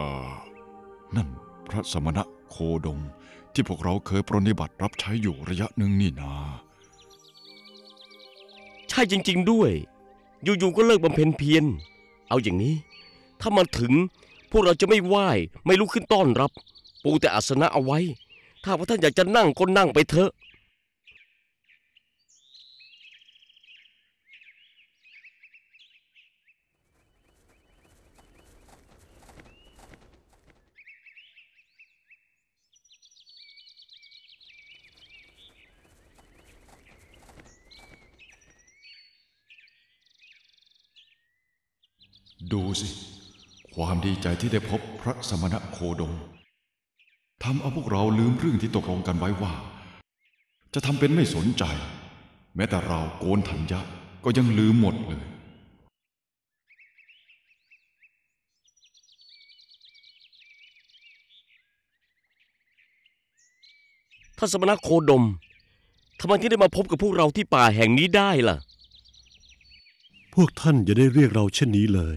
ออนั่นพระสมณะโคดมที่พวกเราเคยปรนนิบัติรับใช้อยู่ระยะหนึ่งนี่นา ใช่จริง ๆ ด้วย อยู่ๆก็เลิกบำเพ็ญเพียร เอาอย่างนี้ ถ้ามาถึงพวกเราจะไม่ไหว้ไม่ลุกขึ้นต้อนรับ ปูแต่อาสนะเอาไว้ ถ้าว่าท่านอยากจะนั่งก็นั่งไปเถอะ ดูสิ ความดีใจที่ได้พบพระสมณะโคดมทำเอาพวกเราลืมเรื่องที่ตกลงกันไว้ว่า จะทำเป็นไม่สนใจ แม้แต่เราโกนธัญญะก็ยังลืมหมดเลย ท่านสมณะโคดมทำไมที่ได้มาพบกับพวกเราที่ป่าแห่งนี้ได้ล่ะ พวกท่านอย่าได้เรียกเราเช่นนี้เลย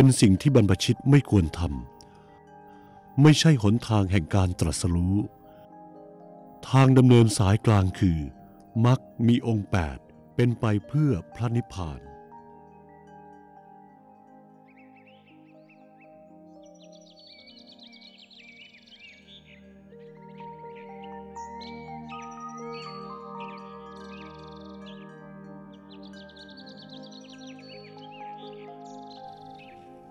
เป็นสิ่งที่บรรพชิตไม่ควรทำไม่ใช่หนทางแห่งการตรัสรู้ ทางดำเนินสายกลางคือมักมีองค์แปดเป็นไปเพื่อพระนิพพาน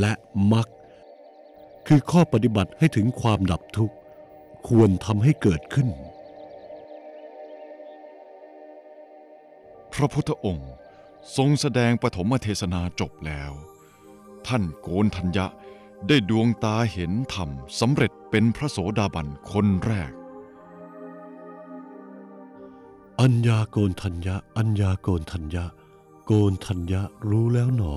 และมักคือข้อปฏิบัติให้ถึงความดับทุกข์ ควรทำให้เกิดขึ้น พระพุทธองค์ทรงแสดงปฐมเทศนาจบแล้ว ท่านโกนทัญญะได้ดวงตาเห็นธรรมสำเร็จเป็นพระโสดาบันคนแรก อัญญาโกนทัญญะ อัญญาโกนทัญญะ โกนทัญญะรู้แล้วหนอ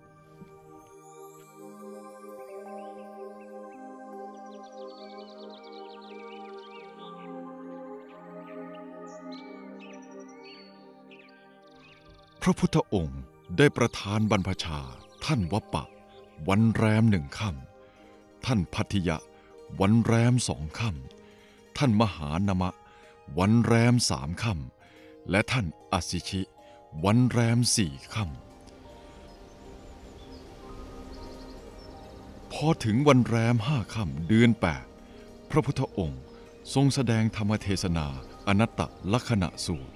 พระพุทธองค์ได้ประทานบรรพชา ท่านวปปะ วันแรมหนึ่งค่ำท่านพัทยะ วันแรมสองค่ำท่านมหานมะ วันแรมสามค่ำและท่านอสิชิ วันแรมสี่ค่ำพอถึงวันแรมห้าค่ำเดือนแปดพระพุทธองค์ทรงแสดงธรรมเทศนาอนัตตลักษณะสูตร